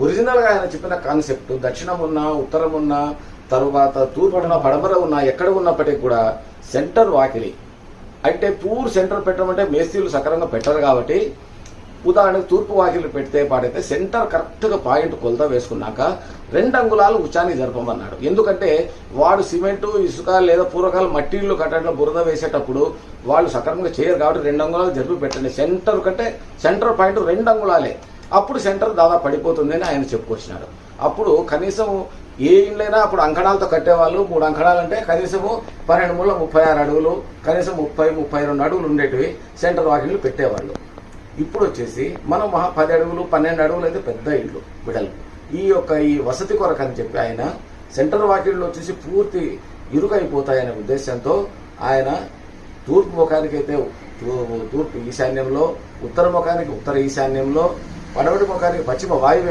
ఒరిజినల్గా ఆయన చెప్పిన కాన్సెప్ట్ దక్షిణం ఉన్నా ఉత్తరం ఉన్నా తరువాత తూర్పున పడమర ఉన్నా ఎక్కడ ఉన్నప్పటికీ కూడా సెంటర్ వాకిలి. అంటే పూర్ సెంటర్ పెట్టమంటే మేస్త్రీలు సక్రమంగా పెట్టరు కాబట్టి ఉదాహరణకు తూర్పు వాకిలు పెడితే పాడైతే సెంటర్ కరెక్ట్గా పాయింట్ కొలత వేసుకున్నాక రెండు అంగుళాలు ఉచాన్ని జరపమన్నాడు. ఎందుకంటే వాడు సిమెంటు ఇసుక లేదా పూర్వకాల మట్టిళ్ళు కట్టడంలో బురద వేసేటప్పుడు వాళ్ళు సక్రమంగా చేయరు కాబట్టి రెండు అంగుళాలు జరిపి పెట్టండి. సెంటర్ కంటే సెంటర్ పాయింట్ రెండు అంగుళాలే. అప్పుడు సెంటర్ దాదాపు పడిపోతుందని ఆయన చెప్పుకొచ్చినాడు. అప్పుడు కనీసం ఏ ఇండ్లైనా అప్పుడు అంకణాలతో కట్టేవాళ్ళు మూడు అంకణాలు అంటే కనీసము పన్నెండు మూల ముప్పై ఆరు అడుగులు కనీసం ముప్పై ముప్పై రెండు అడుగులు ఉండేటివి సెంటర్ వాకిళ్ళు పెట్టేవాళ్ళు. ఇప్పుడు వచ్చేసి మనం మహా పది అడుగులు పన్నెండు అడుగులు అయితే పెద్ద ఇళ్ళు బిడలు ఈ యొక్క ఈ వసతి కొరకు అని చెప్పి ఆయన సెంటర్ వాకిళ్ళు వచ్చేసి పూర్తి ఇరుకైపోతాయనే ఉద్దేశంతో ఆయన తూర్పు ముఖానికైతే తూర్పు ఈశాన్యంలో ఉత్తర ముఖానికి ఉత్తర ఈశాన్యంలో పడమటి ముఖానికి పశ్చిమ వాయువ్య